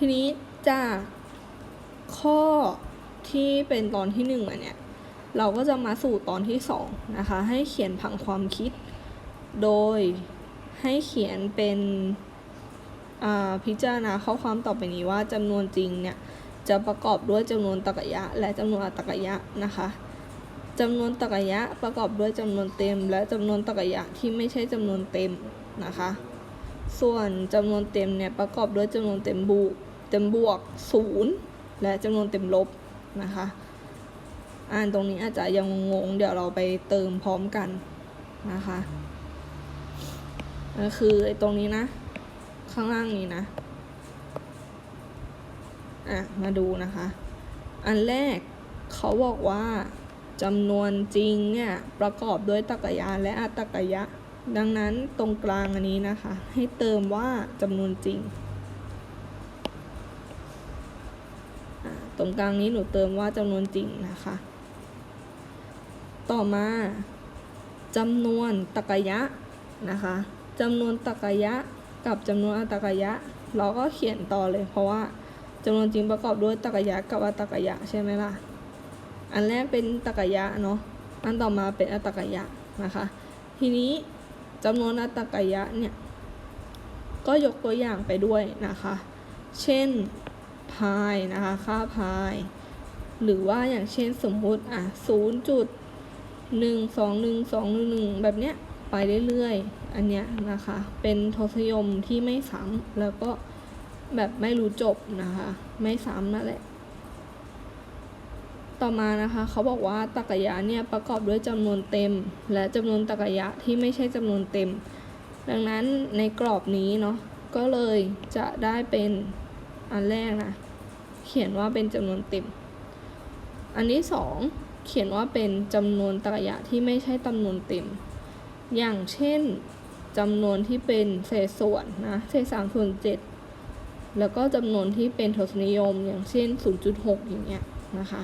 ทีนี้จากข้อที่เป็นตอนที่หนึ่งมาเนี่ย เราก็จะมาสู่ตอนที่สองนะคะ ให้เขียนผังความคิด โดยให้เขียนเป็นพิจารณาข้อความต่อไปนี้ว่าจำนวนจริงเนี่ย จะประกอบด้วยจำนวนตรรกะยะและจำนวนอัตรกะยะนะคะจำนวนตรรกะยะประกอบด้วยจำนวนเต็ม และจำนวนตรรกะยะที่ไม่ใช่จำนวนเต็มนะคะ ส่วนจำนวนเต็มเนี่ยประกอบด้วยจำนวนเต็มบวก เต็มบวกศูนย์และจำนวนเต็มลบนะคะ อ่านตรงนี้อาจจะยังงง เดี๋ยวเราไปเติมพร้อมกันนะคะก็คือไอ้ตรงนี้นะ ข้างล่างนี้นะ อะ มาดูนะคะ อันแรกเขาบอกว่าจำนวนจริงเนี่ยประกอบด้วยตรรกะยะและอัตรกะยะ ดังนั้นตรงกลางอันนี้นะคะ ให้เติมว่าจำนวนจริงอะ ตรงกลางนี้หนูเติมว่าจำนวนจริงนะคะ ต่อมาจำนวนตรกยะนะคะจำนวนตรกยะกับจำนวนอัตรกะยะ เราก็เขียนต่อเลย เพราะว่าจำนวนจริงประกอบด้วยตรกยะกับอัตรกะยะใช่ไหมล่ะ อันแรกเป็นตรกยะเนาะ อันต่อมาเป็นอัตรกะยะนะคะ ทีนี้จำนวนอัตรกะยะเนี่ยก็ยกตัวอย่างไปด้วยนะคะ เช่น พายนะคะค่าพาย หรือว่าอย่างเช่นสมมุติอะศูนย์จุดหนึ่งสองหนึ่งสองหนึ่งหนึ่งแบบเนี้ยไปเรื่อยๆ อันเนี้ยนะคะ เป็นทศนิยมที่ไม่ซ้ำแล้วก็แบบไม่รู้จบนะคะ ไม่ซ้ำนั่นแหละ ต่อมานะคะเขาบอกว่าตรรกะยะเนี่ยประกอบด้วยจำนวนเต็ม และจำนวนตรรกยะที่ไม่ใช่จำนวนเต็ม ดังนั้นในกรอบนี้เนาะก็เลยจะได้เป็น อันแรกนะ เขียนว่าเป็นจำนวนเต็ม อันที่สองเขียนว่าเป็นจำนวนตรรกยะที่ไม่ใช่จำนวนเต็ม อย่างเช่นจำนวนที่เป็นเศษส่วนนะเศษสามส่วนเจ็ดแล้วก็จำนวนที่เป็นทศนิยมอย่างเช่น 0.6 อย่างเงี้ยนะคะ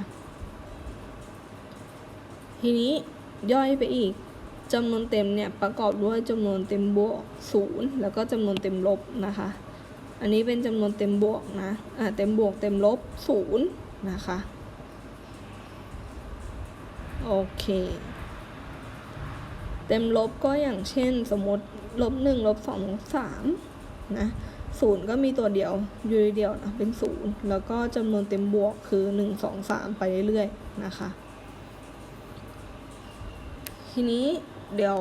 ทีนี้ย่อยไปอีกจำนวนเต็มเนี่ยประกอบด้วยจำนวนเต็มบวกศูนย์แล้วก็จำนวนเต็มลบนะคะ อันนี้เป็นจำนวนเต็มบวกนะเต็มบวกเต็มลบศูนย์นะคะ โอเค เต็มลบก็อย่างเช่นสมมติลบหนึ่งลบสองลบสามนะศูนย์ก็มีตัวเดียวอยู่เดียวนะเป็นศูนย์แล้วก็จำนวนเต็มบวกคือหนึ่งสองสามไปเรื่อยๆนะคะ ทีนี้เดี๋ยว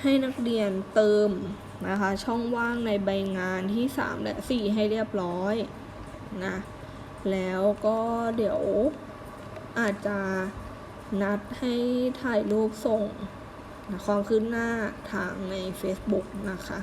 ให้นักเรียนเติม นะคะ ช่องว่างในใบงานที่ 3 และ 4 ให้เรียบร้อยนะ แล้วก็เดี๋ยวอาจจะนัดให้ถ่ายรูปส่งนะความคืบหน้าทางใน Facebook นะคะ